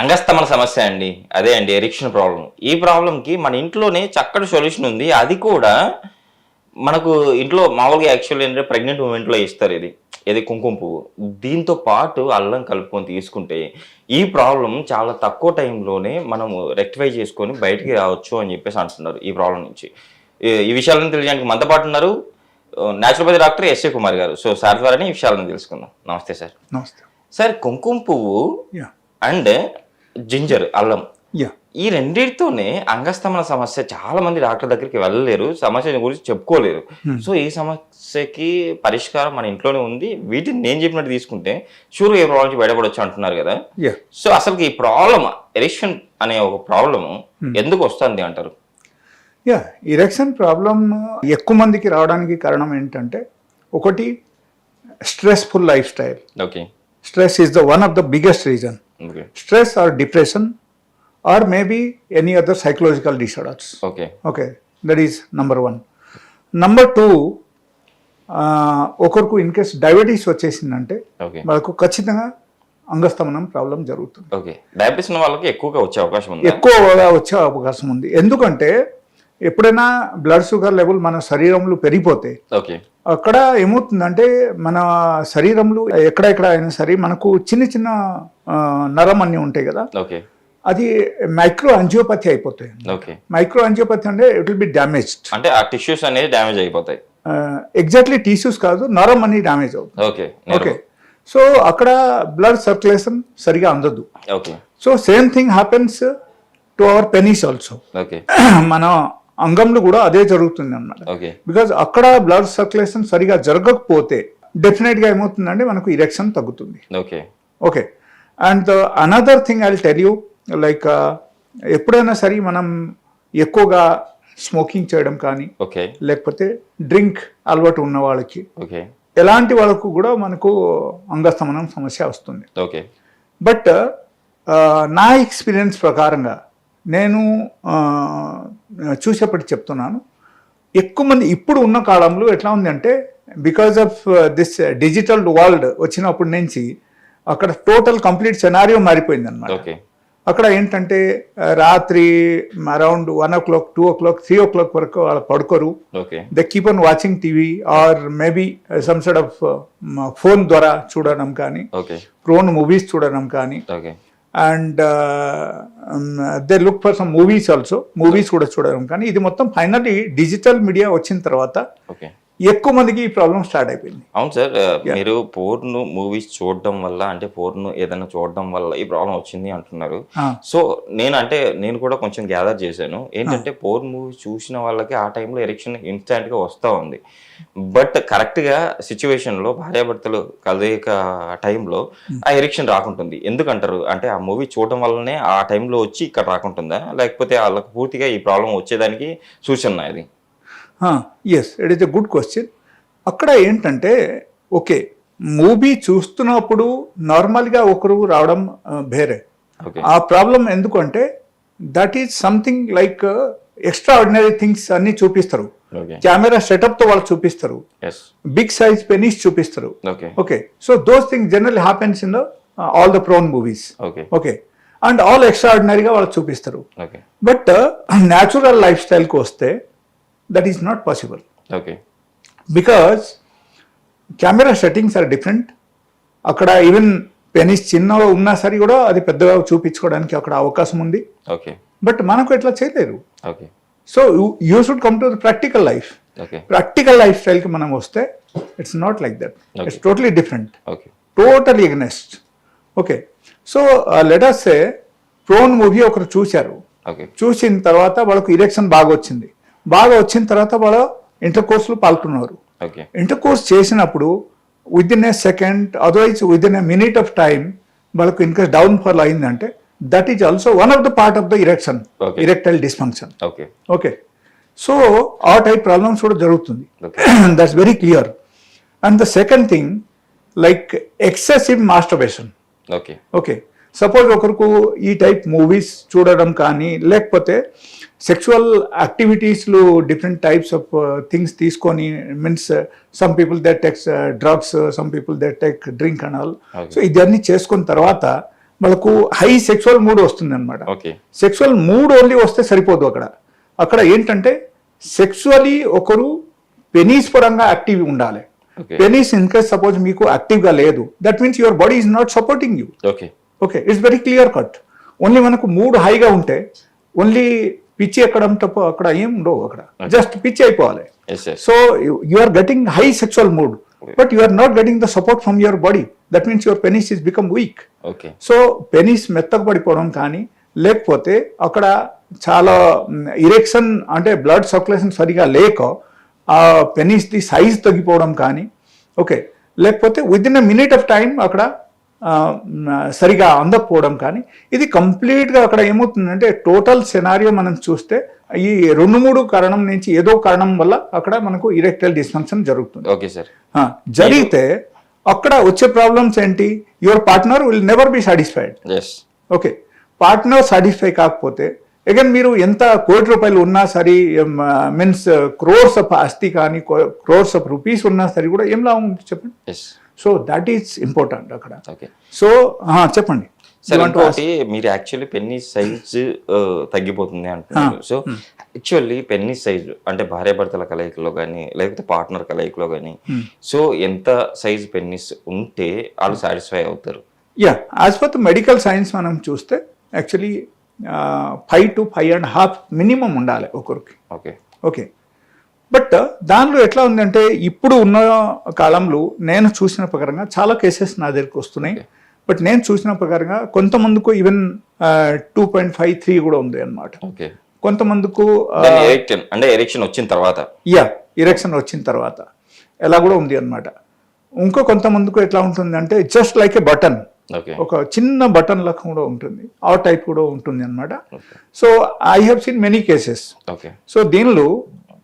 అంగస్తమన సమస్య అండి. అదే అండి ఎరిక్షన్ ప్రాబ్లం ఈ ప్రాబ్లంకి మన ఇంట్లోనే చక్కటి సొల్యూషన్ ఉంది. అది కూడా మనకు ఇంట్లో మామూలుగా యాక్చువల్లీ ఏంటంటే ప్రెగ్నెంట్ మూమెంట్లో ఇస్తారు ఇది. ఇది కుంకుమ పువ్వు. దీంతో పాటు అల్లం కలుపుకొని తీసుకుంటే ఈ ప్రాబ్లం చాలా తక్కువ టైంలోనే మనము రెక్టిఫై చేసుకొని బయటికి రావచ్చు అని చెప్పేసి అంటున్నారు ఈ ప్రాబ్లం నుంచి. ఈ- విషయాలను తెలియడానికి మనతో పాటు ఉన్నారు న్యాచురోపతి డాక్టర్ ఎస్ఏ కుమార్ గారు. సో సార్ ద్వారానే ఈ విషయాలను తెలుసుకుందాం. నమస్తే సార్. నమస్తే. సార్ కుంకుమ పువ్వు అండ్ జింజర్ అల్లం. యా. ఈ రెండింటితోనే అంగస్తమన సమస్య చాలా మంది డాక్టర్ దగ్గరికి వెళ్ళలేరు. సమస్య గురించి చెప్పుకోలేరు. సో ఈ సమస్యకి పరిష్కారం మన ఇంట్లోనే ఉంది. వీటిని నేను చెప్పినట్టు తీసుకుంటే షూర్ ఏ ప్రాబ్లం నుంచి బయటపడవచ్చు అంటున్నారు కదా. సో అసలు ఈ ప్రాబ్లం ఎరిక్షన్ అనే ఒక ప్రాబ్లం ఎందుకు వస్తుంది అంటారు? యా ఇరెక్షన్ ప్రాబ్లం ఎక్కువ మందికి రావడానికి కారణం ఏంటంటే ఒకటి stressful lifestyle. Okay. Stress is the one of the biggest reason. Okay stress or depression or maybe any other psychological disorders okay okay that is number one number two ఒకరికి in case diabetes వచ్చేసిందంటే వాళ్ళకు ఖచ్చితంగా అంగస్తమనం problem జరుగుతుంది. Okay diabetes ఉన్న వాళ్ళకి ఎక్కువగా వచ్చే అవకాశం ఉంది? ఎక్కువగా వచ్చే అవకాశం ఉంది. ఎందుకంటే ఎప్పుడైనా బ్లడ్ షుగర్ లెవెల్ మన శరీరంలో పెరిగిపోతే ఓకే అక్కడ ఏమవుతుందంటే మన శరీరంలో ఎక్కడెక్కడ అయినా సరే మనకు చిన్న చిన్న నరం అన్నీ ఉంటాయి కదా? అది మైక్రో అంజియోపతి అయిపోతాయి ఓకే. మైక్రో అంజియోపతి అంటే ఇట్ విల్ బి డ్యామేజ్డ్ అంటే ఆ టిష్యూస్ అనేది డ్యామేజ్ అయిపోతాయి. ఎగ్జాక్ట్లీ టీష్యూస్ కాదు నరం అని డ్యామేజ్ అవుతుంది. ఓకే ఓకే సో అక్కడ బ్లడ్ సర్క్యులేషన్ సరిగా అందదు. Okay. So same thing happens to our penis also okay. మన అంగంలో కూడా అదే జరుగుతుంది అన్నమాట. ఓకే. బికాజ్ అక్కడ బ్లడ్ సర్క్యులేషన్ సరిగా జరగకపోతే డెఫినెట్గా ఏమవుతుందంటే మనకు ఇరెక్షన్ తగ్గుతుంది. Okay. Okay and another thing I tell you like ఎప్పుడైనా సరే మనం ఎక్కువగా స్మోకింగ్ చేయడం కానీ ఓకే. లేకపోతే డ్రింక్ అలవాటు ఉన్న వాళ్ళకి ఓకే. ఎలాంటి వాళ్ళకు కూడా మనకు అంగస్తమనం సమస్య వస్తుంది. ఓకే. బట్ నా ఎక్స్పీరియన్స్ ప్రకారంగా నేను చూసేప్పటి చెప్తున్నాను. ఎక్కువ మంది ఇప్పుడు ఉన్న కాలంలో ఎట్లా ఉంది అంటే because of this digital world వచ్చినప్పటి నుంచి అక్కడ టోటల్ కంప్లీట్ సెనారియో మారిపోయింది అనమాట అక్కడ ఏంటంటే రాత్రి around one o'clock two o'clock three o'clock వరకు వాళ్ళు పడుకోరు they keep on watching TV or maybe some side of phone ద్వారా చూడడం కానీ ప్రోన్ మూవీస్ చూడడం కానీ and they look for some movies also movies కూడా చూడడం. కానీ ఇది మొత్తం ఫైనల్లీ డిజిటల్ మీడియా వచ్చిన తర్వాత ఓకే ఎక్కువ మందికి ఈ ప్రాబ్లం స్టార్ట్ అయిపోయింది. అవును సార్ మీరు పోర్న్ మూవీస్ చూడడం వల్ల అంటే పోర్న్ ఏదైనా చూడడం వల్ల ఈ ప్రాబ్లం వచ్చింది అంటున్నారు. సో నేను అంటే నేను కూడా కొంచెం గ్యాదర్ చేశాను. ఏంటంటే పోర్న్ మూవీ చూసిన వాళ్ళకి ఆ టైంలో ఎరిక్షన్ ఇన్స్టాంట్గా వస్తూ ఉంది. బట్ కరెక్ట్గా సిచ్యువేషన్లో భార్యాభర్తలు కలయిక టైంలో ఆ ఎరిక్షన్ రాకుంటుంది. ఎందుకంటారు? అంటే ఆ మూవీ చూడడం వల్లనే ఆ టైంలో వచ్చి ఇక్కడ రాకుంటుందా? లేకపోతే వాళ్ళకి పూర్తిగా ఈ ప్రాబ్లం వచ్చేదానికి సూచన అది yes it is a good question అక్కడ ఏంటంటే ఓకే మూవీ చూస్తున్నప్పుడు నార్మల్గా ఒకరు రావడం ఓకే ఆ ప్రాబ్లం ఎందుకంటే that is something like extraordinary things అన్ని చూపిస్తారు. కెమెరా సెటప్తో వాళ్ళు చూపిస్తారు. బిగ్ సైజ్ పెనీస్ చూపిస్తారు. Okay so those thing general happens in all the porn movies okay and all extra ఆర్డినరీగా వాళ్ళు చూపిస్తారు. బట్ న్యాచురల్ లైఫ్ స్టైల్కి వస్తే that is not possible okay because camera settings are different అక్కడ even penis చిన్నగా ఉన్నా సరే కూడా అది పెద్దగా చూపించుకోవడానికి అక్కడ అవకాశం ఉంది. ఓకే బట్ మనకు ఎట్లా చేయలేరు. Okay so you should come to the practical life practical life స్టైల్కి మనం వస్తే it's not like that it's totally different totally against okay so letters porn movie ఒకరు చూశారు. చూసిన తర్వాత వాళ్ళకు ఇరెక్షన్ బాగా వచ్చింది బాగా వచ్చిన తర్వాత వాళ్ళు ఇంటర్ కోర్సులో పాల్గొన్నారు. ఓకే. ఇంటర్ కోర్స్ చేసినప్పుడు within a second otherwise within a minute of time వాళ్ళకు ఇంకా డౌన్ ఫాల్ అయిందంటే that is also one of the part of the erection. Erectile dysfunction okay okay so ఆ టైప్ ప్రాబ్లమ్స్ కూడా జరుగుతుంది. That's very clear and the second thing like excessive masturbation okay okay suppose ఒకరికి ఈ type movies చూడడం కానీ లేకపోతే sexual యాక్టివిటీస్లో different types of things తీసుకొని means some people that takes drugs some people that take drink and all. So ఇదన్నీ చేసుకున్న తర్వాత వాళ్ళకు హై సెక్సువల్ మూడ్ వస్తుంది అనమాట ఓకే సెక్సువల్ మూడ్ ఓన్లీ వస్తే సరిపోదు అక్కడ. అక్కడ ఏంటంటే సెక్సువలీ ఒకరు పెనీస్ పరంగా యాక్టివ్ ఉండాలి. పెనీస్ ఇన్ కేస్ సపోజ్ మీకు యాక్టివ్గా లేదు that means your body is not supporting you okay okay it's very clear cut only మనకు మూడ్ హైగా ఉంటే ఓన్లీ పిచ్చి ఎక్కడం తప్ప అక్కడ ఏం ఉండవు అక్కడ. జస్ట్ పిచ్చి అయిపోవాలి. So you are getting high sexual mood but you are not getting the support from your body that means your penis is become weak so penis మెత్తకు పడిపోవడం కానీ లేకపోతే అక్కడ చాలా ఇరెక్షన్ అంటే బ్లడ్ సర్క్యులేషన్ సరిగా లేక ఆ పెనిస్ది సైజ్ తగ్గిపోవడం కానీ ఓకే లేకపోతే within a minute of time అక్కడ సరిగా అందకపోవడం కానీ ఇది కంప్లీట్గా అక్కడ ఏమవుతుందంటే టోటల్ సెనారియో మనం చూస్తే ఈ రెండు మూడు కారణం నుంచి ఏదో కారణం వల్ల అక్కడ మనకు ఇరెక్టైల్ డిస్ఫంక్షన్ జరుగుతుంది. Okay sir. జరిగితే అక్కడ వచ్చే ప్రాబ్లమ్స్ ఏంటి? Your partner will never be satisfied. Okay. Partner satisfy కాకపోతే అగైన్ మీరు ఎంత కోటి రూపాయలు ఉన్నా సరే మీన్స్ క్రోర్స్ ఆఫ్ ఆస్తి కానీ క్రోర్స్ ఆఫ్ రూపీస్ ఉన్నా సరే కూడా ఏం లాభం చెప్పండి? సో దట్ ఈస్ ఇంపార్టెంట్ అక్కడ. ఓకే సో చెప్పండి. సార్? ఇంకోటి మీరు యాక్చువల్లీ పెన్ని సైజ్ తగ్గిపోతుంది అంటున్నారు. సో యాక్చువల్లీ పెన్ని సైజ్ అంటే భార్యాభర్తల కలయికలో కానీ లేకపోతే పార్ట్నర్ కలయికలో కానీ సో ఎంత సైజ్ పెన్నిస్ ఉంటే వాళ్ళు సాటిస్ఫై అవుతారు? Yeah as per the medical science మనం చూస్తే actually five to five and half minimum ఉండాలి ఒకరికి. ఓకే ఓకే బట్ దానిలో ఎట్లా ఉందంటే ఇప్పుడు ఉన్న కాలంలో నేను చూసిన ప్రకారంగా చాలా కేసెస్ నా దగ్గరికి వస్తున్నాయి. బట్ నేను చూసిన ప్రకారంగా కొంతమందికి even two point five three కూడా ఉంది అనమాట కొంతమందికు ఎరెక్షన్ అంటే ఎరెక్షన్ వచ్చిన తర్వాత. యా ఇరెక్షన్ వచ్చిన తర్వాత. ఎలా కూడా ఉంది అనమాట ఇంకో కొంతమందికి ఎట్లా ఉంటుంది అంటే జస్ట్ లైక్ ఏ బటన్ ఒక చిన్న బటన్ లెక్క కూడా ఉంటుంది. ఆ టైప్ కూడా ఉంటుంది అనమాట so I have seen many cases so దీనిలో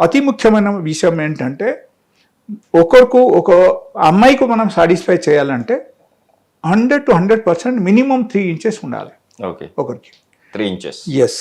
అతి ముఖ్యమైన విషయం ఏంటంటే ఒకరికి ఒక అమ్మాయికి మనం సాటిస్ఫై చేయాలంటే hundred to hundred percent minimum three inches ఉండాలి. ఓకే. ఒకరికి. Three inches yes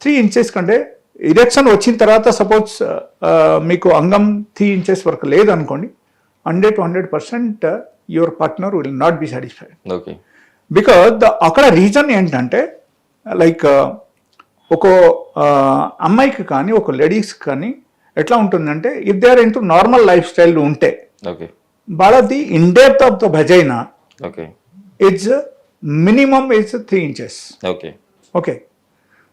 three inches కంటే ఇరెక్షన్ వచ్చిన తర్వాత సపోజ్ మీకు అంగం త్రీ ఇంచెస్ వరకు లేదనుకోండి hundred to hundred percent your partner will not be satisfied okay. Because the అక్కడ రీజన్ ఏంటంటే లైక్ ఒక అమ్మాయికి కానీ ఒక లేడీస్కి కానీ ఎట్లా ఉంటుందంటే if they are into normal lifestyle ఉంటే ఓకే. వాళ్ళది in depth of the vagina okay. It's minimum it's three inches okay. Okay.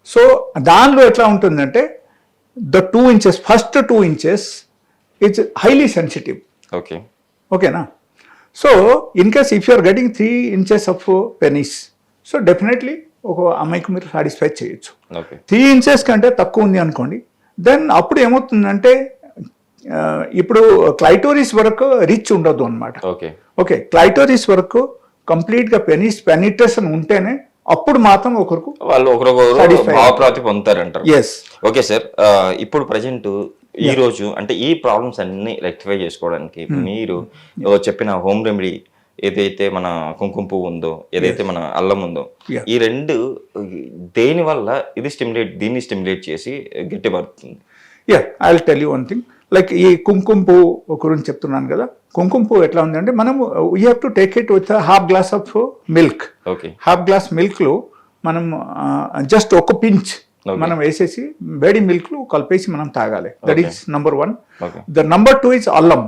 So దానిలో ఎట్లా ఉంటుందంటే the two inches first two inches it's highly sensitive okay. ఓకేనా? So in case if you're getting three inches of penis so definitely ఒక అమ్మాయికి మీరు satisfy చేయొచ్చు. Three inches కంటే తక్కువ ఉంది అనుకోండి. దెన్ అప్పుడు ఏమవుతుందంటే ఇప్పుడు క్లైటోరిస్ వరకు రిచ్ ఉండదు అనమాట ఓకే. ఓకే క్లైటోరిస్ వరకు కంప్లీట్గా పెనిస్ పెనిట్రేషన్ ఉంటేనే అప్పుడు మాత్రం ఒకరికి వాళ్ళు ఒకరొకరు. భావప్రాప్తి పొందుతారంటారు. ఎస్ ఓకే సార్ ఇప్పుడు ప్రజెంట్ ఈ రోజు అంటే ఈ ప్రాబ్లమ్స్ అన్ని రెక్టిఫై చేసుకోవడానికి మీరు ఓ చెప్పిన హోమ్ రెమెడీ ఏదైతే మన కుంకుమ పువ్వు ఉందో ఏదైతే మన అల్లం ఉందో. ఈ రెండు దేని వల్ల ఇది స్టిమ్యులేట్ దీన్ని స్టిమ్యులేట్ చేసి గట్టిపడుతుంది yeah I will tell you one thing like ఈ కుంకుమ పువ్వు గురించి చెప్తున్నాను కదా. కుంకుమ పువ్వు ఎట్లా ఉందంటే మనం we have to take it with half glass of milk okay half glass మిల్క్లో మనం జస్ట్ ఒక పించ్. మనం వేసేసి వేడి మిల్క్లో కలిపేసి మనం తాగాలి. That. Is number one the number two is అల్లం.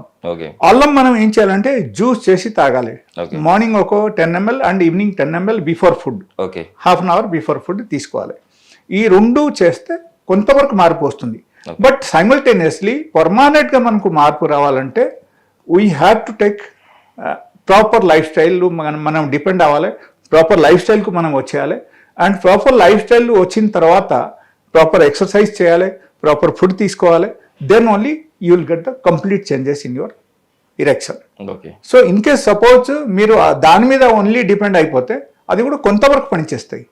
అల్లం మనం ఏం చేయాలంటే జ్యూస్ చేసి తాగాలి. మార్నింగ్ ఒక ten ML and evening ten ML before food half an hour before food తీసుకోవాలి. ఈ రెండు చేస్తే కొంతవరకు మార్పు వస్తుంది. బట్ సైమల్టేనియస్లీ పర్మానెంట్గా మనకు మార్పు రావాలంటే we have to take proper lifestyle మనం మనం డిపెండ్ అవ్వాలి. ప్రాపర్ లైఫ్ స్టైల్కు మనం వచ్చేయాలి. అండ్ ప్రాపర్ లైఫ్ స్టైల్ వచ్చిన తర్వాత ప్రాపర్ ఎక్సర్సైజ్ చేయాలి ప్రాపర్ ఫుడ్ తీసుకోవాలి then only you will get the complete changes in your erection okay. So in case suppose మీరు దాని మీద ఓన్లీ డిపెండ్ అయిపోతే అది కూడా కొంతవరకు పనిచేస్తాయి.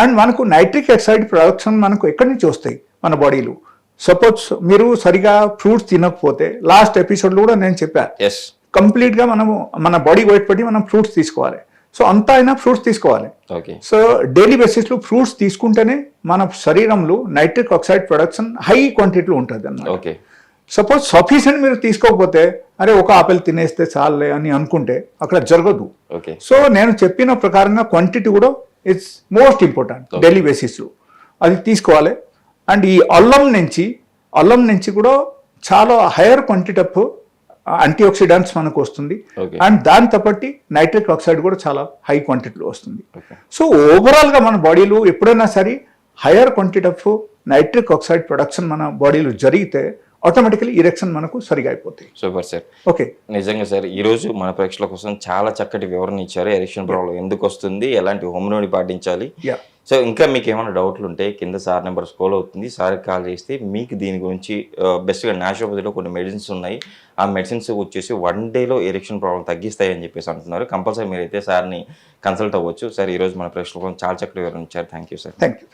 అండ్ మనకు నైట్రిక్ ఆక్సైడ్ ప్రొడక్షన్ మనకు ఎక్కడి నుంచి వస్తాయి? మన బాడీలో. సపోజ్ మీరు సరిగా ఫ్రూట్స్ తినకపోతే లాస్ట్ ఎపిసోడ్లో కూడా నేను చెప్పాను కంప్లీట్గా మనము మన బాడీ వెయిట్ బట్టి మనం ఫ్రూట్స్ తీసుకోవాలి. సో అంతా అయినా ఫ్రూట్స్ తీసుకోవాలి. ఓకే. సో డైలీ బేసిస్లో ఫ్రూట్స్ తీసుకుంటేనే మన శరీరంలో నైట్రిక్ ఆక్సైడ్ ప్రొడక్షన్ హై క్వాంటిటీలో ఉంటుంది అన్నమాట ఓకే. సపోజ్ సఫిషియెంట్ మీరు తీసుకోకపోతే అరే ఒక ఆపిల్ తినేస్తే చాలే అని అనుకుంటే అక్కడ జరగదు. ఓకే. సో నేను చెప్పిన ప్రకారంగా క్వాంటిటీ కూడా ఇట్స్ మోస్ట్ ఇంపార్టెంట్ డైలీ బేసిస్లో. అది తీసుకోవాలి. అండ్ ఈ అల్లం నుంచి అల్లం నుంచి కూడా చాలా higher quantity of antioxidants మనకు వస్తుంది. అండ్ దాంతో పాటు నైట్రిక్ ఆక్సైడ్ కూడా చాలా హై క్వాంటిటీలో వస్తుంది. సో ఓవరాల్గా మన బాడీలో ఎప్పుడైనా సరే higher quantity of nitric oxide production మన బాడీలో జరిగితే ఆటోమేటికలీ ఇరెక్షన్ మనకు సరిగా అయిపోతాయి. సూపర్ సార్ ఓకే నిజంగా సార్ ఈ రోజు మన ప్రేక్షకుల కోసం చాలా చక్కటి వివరణ ఇచ్చారు. ఎరిక్షన్ ప్రాబ్లం ఎందుకు వస్తుంది? ఎలాంటి హోమ్ రెమెడీ పాటించాలి? యా సో ఇంకా మీకు ఏమైనా డౌట్లు ఉంటే కింద సార్ నెంబర్ స్కోల్ అవుతుంది. సార్కి కాల్ చేస్తే మీకు దీని గురించి బెస్ట్గా న్యాచురోపతిలో కొన్ని మెడిసిన్స్ ఉన్నాయి. ఆ మెడిసిన్స్ వచ్చేసి వన్ డేలో ఎరిక్షన్ ప్రాబ్లం తగ్గిస్తాయి అని చెప్పేసి అంటున్నారు. కంపల్సరీ మీరైతే సార్ని కన్సల్ట్ అవ్వచ్చు. సార్ ఈరోజు మన ప్రేక్షకుల చాలా చక్కటి వివరించారు. Thank you sir thank you